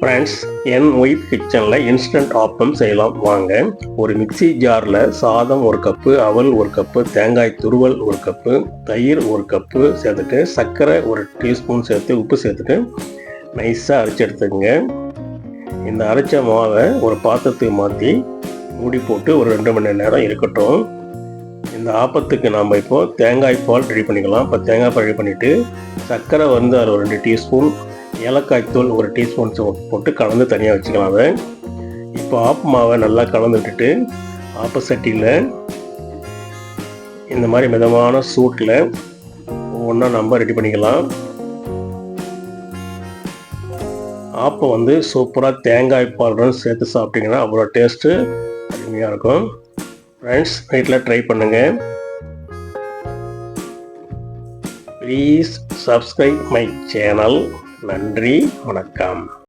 Friends என் wife கிச்சனில் instant appam செய்யலாம். வாங்க ஒரு மிக்ஸி ஜாரில் சாதம் ஒரு கப்பு அவல் ஒரு கப்பு தேங்காய் துருவல் ஒரு கப்பு தயிர் ஒரு கப்பு சேர்த்துட்டு சர்க்கரை ஒரு டீஸ்பூன் சேர்த்து உப்பு சேர்த்துட்டு நைஸாக அரைச்சி எடுத்துக்கங்க. இந்த அரைச்ச மாவை ஒரு பாத்திரத்துக்கு மாற்றி மூடி போட்டு ஒரு ரெண்டு மணி நேரம் இருக்கட்டும். இந்த ஆப்பத்துக்கு நாம் இப்போ தேங்காய் பால் ரெடி பண்ணிக்கலாம். இப்போ தேங்காய் பால் ரெடி பண்ணிவிட்டு சர்க்கரை வந்து அதில் ஒரு ரெண்டு டீஸ்பூன் ஏலக்காய் தூள் ஒரு டீஸ்பூன் போட்டு கலந்து தனியாக வச்சுக்கலாம் அதை. இப்போ ஆப்பு மாவை நல்லா கலந்து விட்டுட்டு ஆப்ப சட்டியில் இந்த மாதிரி மிதமான சூட்டில் ஒவ்வொன்றா நம்ம ரெடி பண்ணிக்கலாம். ஆப்பை வந்து சூப்பராக தேங்காய் பாலுடன் சேர்த்து சாப்பிட்டீங்கன்னா அவ்வளோ டேஸ்ட்டு அருமையாக இருக்கும். ஃப்ரெண்ட்ஸ் வீட்டில் ட்ரை பண்ணுங்கள் ப்ளீஸ் சப்ஸ்கிரைப் மை சேனல் நன்றி வணக்கம்.